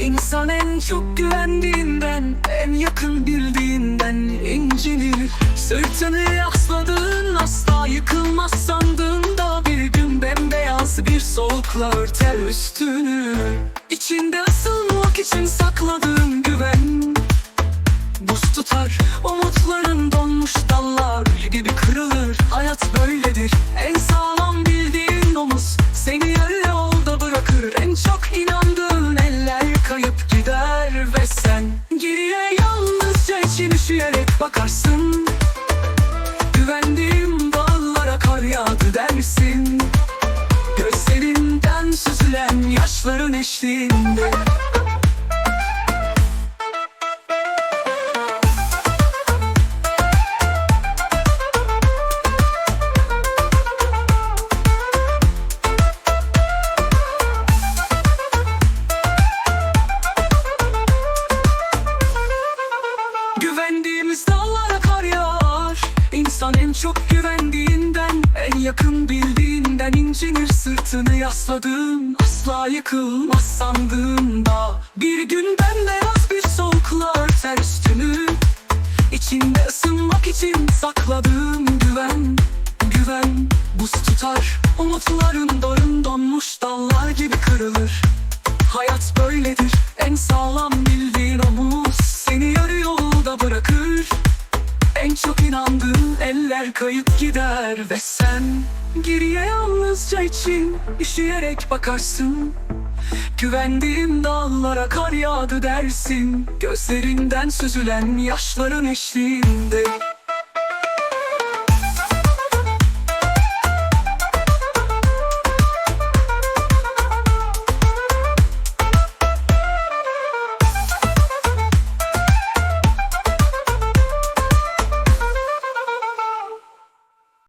İnsan en çok güvendiğinden En yakın bildiğinden incinir Sırtını yasladığın asla yıkılmaz sandığında Bir gün bembeyaz bir soğukla örter üstünü. İçinde ısınmak için sakladığın güven Buz tutar umutların donmuş dallar gibi kırılır. Hayat böyledir bırakır. En çok inandığın eller kayıp gider Ve sen geriye yalnızca için üşüyerek bakarsın. Güvendiğim dağlara kar yağdı dersin. Gözlerinden süzülen yaşların eşliğinde İnsan en çok güvendiğinden En yakın bildiğinden incinir sırtını yasladığın Asla yıkılmaz sandığında. Bir gün bembeyaz bir soğukla örter üstünü İçinde ısınmak için sakladığım güven Güven buz tutar. Umutların dorun donmuş dallar gibi kırılır. Hayat böyledir en sağlam bildiğin omuz Seni yarı yolda bırakır En çok inandığın eller kayıp gider Ve sen geriye yalnızca için üşüyerek bakarsın. Güvendiğim dağlara kar yağdı dersin Gözlerinden süzülen yaşların eşliğinde